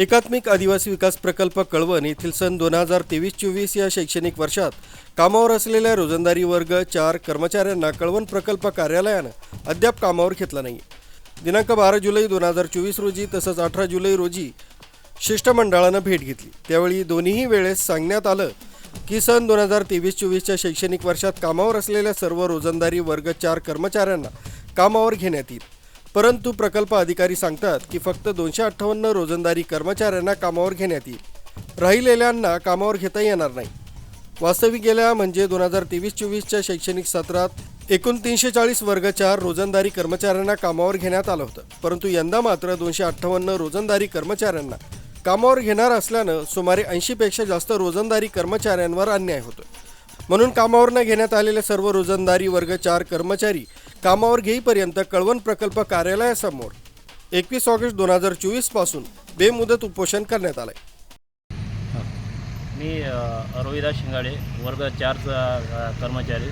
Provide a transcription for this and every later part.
एकात्मिक आदिवासी विकास प्रकल्प कळवण येथील सन दोन हजार तेवीस चोवीस या शैक्षणिक वर्षात कामावर असलेल्या रोजंदारी वर्ग चार कर्मचाऱ्यांना कळवण प्रकल्प कार्यालयानं अद्याप कामावर घेतला नाही. दिनांक बारा जुलै दोन हजार चोवीस रोजी तसंच अठरा जुलै रोजी शिष्टमंडळानं भेट घेतली. त्यावेळी दोन्ही वेळेस सांगण्यात आलं की सन दोन हजार तेवीस चोवीसच्या शैक्षणिक वर्षात कामावर असलेल्या सर्व रोजंदारी वर्ग चार कर्मचाऱ्यांना कामावर घेण्यात येईल. परंतु प्रकल्प अधिकारी सांगतात की फक्त दोनशे अठ्ठावन्न रोजंदारी कर्मचाऱ्यांना कामावर घेण्यात येईल. राहिलेल्यांना कामावर घेता येणार नाही. वास्तविक गेल्या म्हणजे दोन हजार तेवीस चोवीसच्या शैक्षणिक सत्रात एकूण तीनशे चाळीस वर्ग चार रोजंदारी कर्मचाऱ्यांना कामावर घेण्यात आलं होतं. परंतु यंदा मात्र दोनशे अठ्ठावन्न रोजंदारी कर्मचाऱ्यांना कामावर घेणार असल्यानं सुमारे ऐंशीपेक्षा जास्त रोजंदारी कर्मचाऱ्यांवर अन्याय होतो म्हणून कामावर न घेण्यात आलेले सर्व रोजंदारी वर्ग चार कर्मचारी कामावर घेईपर्यंत कळवण प्रकल्प कार्यालयासमोर. एकवीस ऑगस्ट दोन हजार चोवीसपासून बेमुदत उपोषण करण्यात आलंय. मी रोहिदास शिंगाडे वर्ग चारचा कर्मचारी.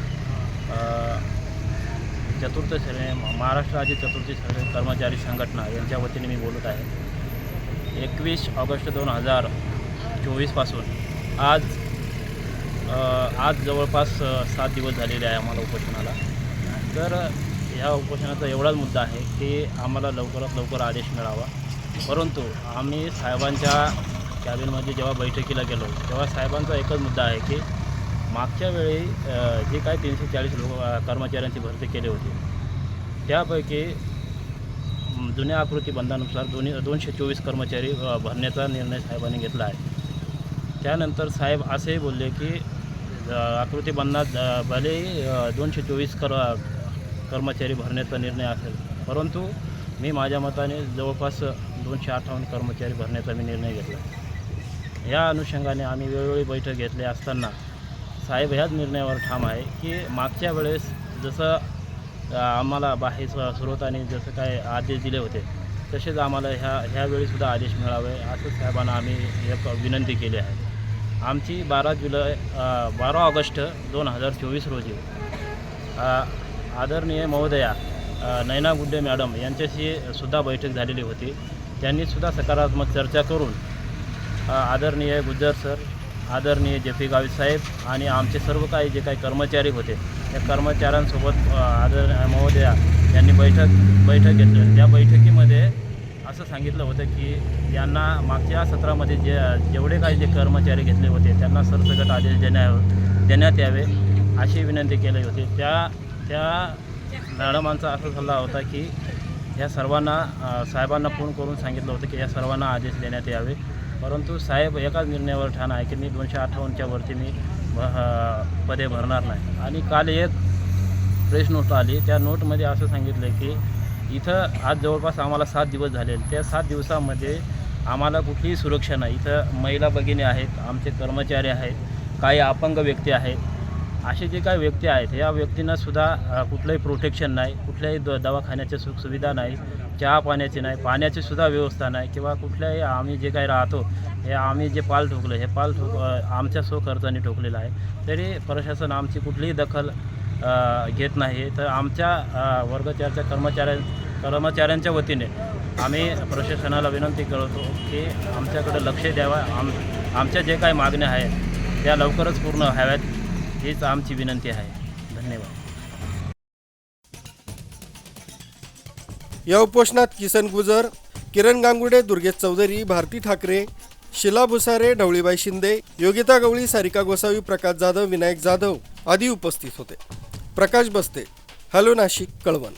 चतुर्थ श्रेणी महाराष्ट्र राज्य चतुर्थ श्रेणी कर्मचारी संघटना यांच्या वतीने मी बोलत आहे. एकवीस ऑगस्ट दोन हजार चोवीसपासून आज आज जवळपास सात दिवस झालेले आहे आम्हाला उपोषणाला. तर ह्या उपोषणाचा एवढाच मुद्दा आहे की आम्हाला लवकरात लवकर आदेश मिळावा. परंतु आम्ही साहेबांच्या कॅबिनमध्ये जेव्हा बैठकीला गेलो तेव्हा साहेबांचा एकच मुद्दा आहे की मागच्या वेळी जे काही तीनशे चाळीस लोक कर्मचाऱ्यांची भरती केली होती त्यापैकी जुन्या आकृती बंधानुसार दोन्ही दोनशे चोवीस कर्मचारी भरण्याचा निर्णय साहेबांनी घेतला आहे. त्यानंतर साहेब असेही बोलले की आकृतीबंधात भलेही दोनशे चोवीस कर कर्मचारी भरण्याचा निर्णय असेल परंतु मी माझ्या मताने जवळपास दोनशे अठ्ठावन्न कर्मचारी भरण्याचा मी निर्णय घेतला. या अनुषंगाने आम्ही वेळोवेळी बैठक घेतली असताना साहेब ह्याच निर्णयावर ठाम आहे की मागच्या वेळेस जसं आम्हाला बाहेर स्रोतांनी जसं काय आदेश दिले होते तसेच आम्हाला ह्या ह्यावेळीसुद्धा आदेश मिळावे असं साहेबांना आम्ही एक विनंती केली आहे. आमची बारा जुलै बारा ऑगस्ट दोन हजार चोवीस रोजी. आदरणीय महोदया नैना गुड्डे मॅडम यांच्याशी सुद्धा बैठक झालेली होती. त्यांनीसुद्धा सकारात्मक चर्चा करून आदरणीय गुज्जर सर आदरणीय जे पी गावित साहेब आणि आमचे सर्व काही जे काही कर्मचारी होते त्या कर्मचाऱ्यांसोबत आदर महोदया यांनी बैठक बैठक घेतली. त्या बैठकीमध्ये असं सांगितलं होतं की यांना मागच्या सत्रामध्ये जे जेवढे काही जे कर्मचारी घेतले होते त्यांना सरसकट आदेश देण्या देण्यात यावे अशी विनंती केली होती. त्या त्या मॅडमांचा असा सल्ला होता की ह्या सर्वांना साहेबांना फोन करून सांगितलं होतं की या सर्वांना आदेश देण्यात यावे. परंतु साहेब एकाच निर्णयावर ठाण आहे की मी दोनशे अठ्ठावन्नच्या वरती मी पदे भरणार नाही. आणि काल एक प्रेस नोट आली. त्या नोटमध्ये असं सांगितलं की इथं आज जवळपास आम्हाला सात दिवस झाले त्या सात दिवसामध्ये आम्हाला कुठलीही सुरक्षा नाही. इथं महिला भगिनी आहेत आमचे कर्मचारी आहेत काही अपंग व्यक्ती आहेत. असे जे काही व्यक्ती आहेत या व्यक्तींना सुद्धा कुठलंही प्रोटेक्शन नाही कुठल्याही द दवाखान्याच्या सुखसुविधा नाही चहा पाण्याची नाही पाण्याची सुद्धा व्यवस्था नाही किंवा कुठल्याही आम्ही जे काही राहतो हे आम्ही जे पाल ठोकलं हे पाल ठोक आमच्या स्वखर्चाने ठोकलेलं आहे. तरी प्रशासन आमची कुठलीही दखल घेत नाही. तर आमच्या अ, वर्ग चारच्या कर्मचाऱ्या कर्मचाऱ्यांच्या वतीने आम्ही प्रशासनाला विनंती करतो की आमच्याकडे लक्ष द्यावं. आम आमच्या जे काही मागण्या आहेत त्या लवकरच पूर्ण व्हाव्यात. हीच आमची विनंती आहे. धन्यवाद. या उपोषणात किसन गुजर किरण गांगुडे दुर्गेश चौधरी भारती ठाकरे शिला भुसारे ढवळीबाई शिंदे योगिता गवळी सारिका गोसावी प्रकाश जाधव विनायक जाधव आदी उपस्थित होते. प्रकाश बस्ते. हॅलो नाशिक कळवण.